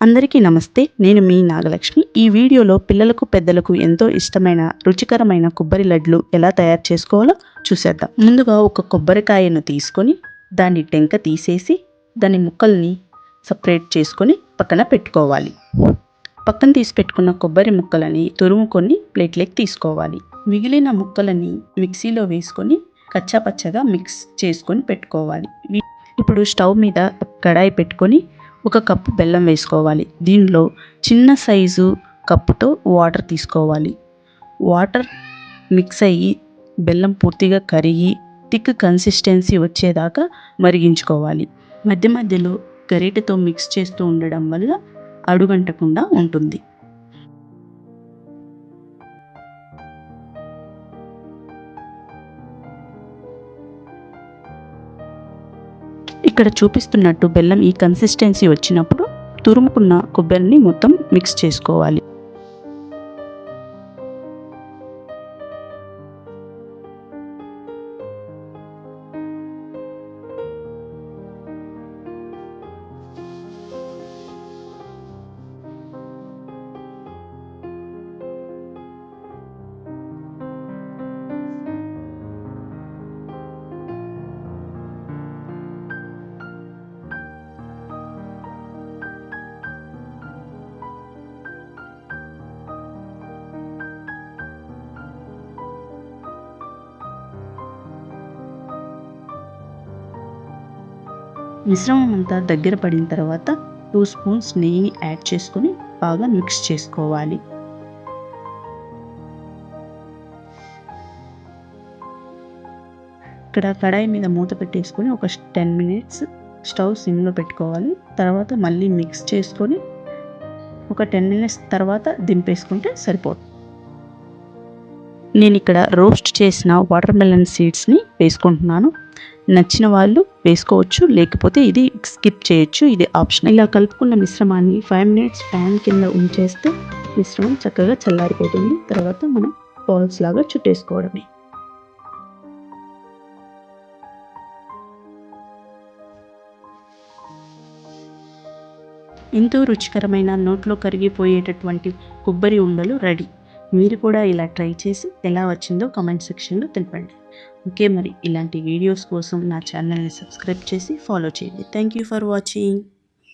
అందరికీ నమస్తే. నేను మీ నాగలక్ష్మి. ఈ వీడియోలో పిల్లలకు పెద్దలకు ఎంతో ఇష్టమైన రుచికరమైన కొబ్బరి లడ్లు ఎలా తయారు చేసుకోవాలో చూసేద్దాం. ముందుగా ఒక కొబ్బరికాయను తీసుకొని దాని టెంక తీసేసి దాని ముక్కల్ని సపరేట్ చేసుకొని పక్కన పెట్టుకోవాలి. పక్కన తీసి పెట్టుకున్న కొబ్బరి ముక్కలని తురుముకొని ప్లేట్లోకి తీసుకోవాలి. మిగిలిన ముక్కలని మిక్సీలో వేసుకొని కచ్చాపచ్చగా మిక్స్ చేసుకొని పెట్టుకోవాలి. ఇప్పుడు స్టవ్ మీద కడాయి పెట్టుకొని ఒక కప్పు బెల్లం వేసుకోవాలి. దీనిలో చిన్న సైజు కప్పుతో వాటర్ తీసుకోవాలి. వాటర్ మిక్స్ అయ్యి బెల్లం పూర్తిగా కరిగి థిక్ కన్సిస్టెన్సీ వచ్చేదాకా మరిగించుకోవాలి. మధ్య మధ్యలో గరిటెతో మిక్స్ చేస్తూ ఉండడం వల్ల అడుగంటకుండా ఉంటుంది. ఇక్కడ చూపిస్తున్నట్టు బెల్లం ఈ కన్సిస్టెన్సీ వచ్చినప్పుడు తురుముకున్న కొబ్బరిని మొత్తం మిక్స్ చేసుకోవాలి. మిశ్రమం అంతా దగ్గర పడిన తర్వాత టూ స్పూన్స్ నెయ్యి యాడ్ చేసుకొని బాగా మిక్స్ చేసుకోవాలి. ఇక్కడ కడాయి మీద మూత పెట్టేసుకొని ఒక టెన్ మినిట్స్ స్టవ్ సిమ్లో పెట్టుకోవాలి. తర్వాత మళ్ళీ మిక్స్ చేసుకొని ఒక టెన్ మినిట్స్ తర్వాత దింపేసుకుంటే సరిపోతుంది. నేను ఇక్కడ రోస్ట్ చేసిన వాటర్ మెలన్ సీడ్స్ని వేసుకుంటున్నాను. నచ్చిన వాళ్ళు వేసుకోవచ్చు లేకపోతే ఇది స్కిప్ చేయొచ్చు. ఇది ఆప్షన్ ఇలా కలుపుకున్న మిశ్రమాన్ని ఫైవ్ మినిట్స్ ప్యాన్ కింద ఉంచేస్తే మిశ్రమం చక్కగా చల్లారిపోతుంది. తర్వాత మనం బాల్స్ లాగా చుట్టేసుకోవడమే ఎంతో రుచికరమైన నోట్లో కరిగిపోయేటటువంటి కొబ్బరి ఉండలు రెడీ. మీరు కూడా ఇలా ట్రై చేసి ఎలా వచ్చిందో కామెంట్ సెక్షన్లో తెలపండి. ఓకే మరి ఇలాంటి వీడియోస్ కోసం నా ఛానల్ని సబ్స్క్రైబ్ చేసి ఫాలో చేయండి. Thank you for watching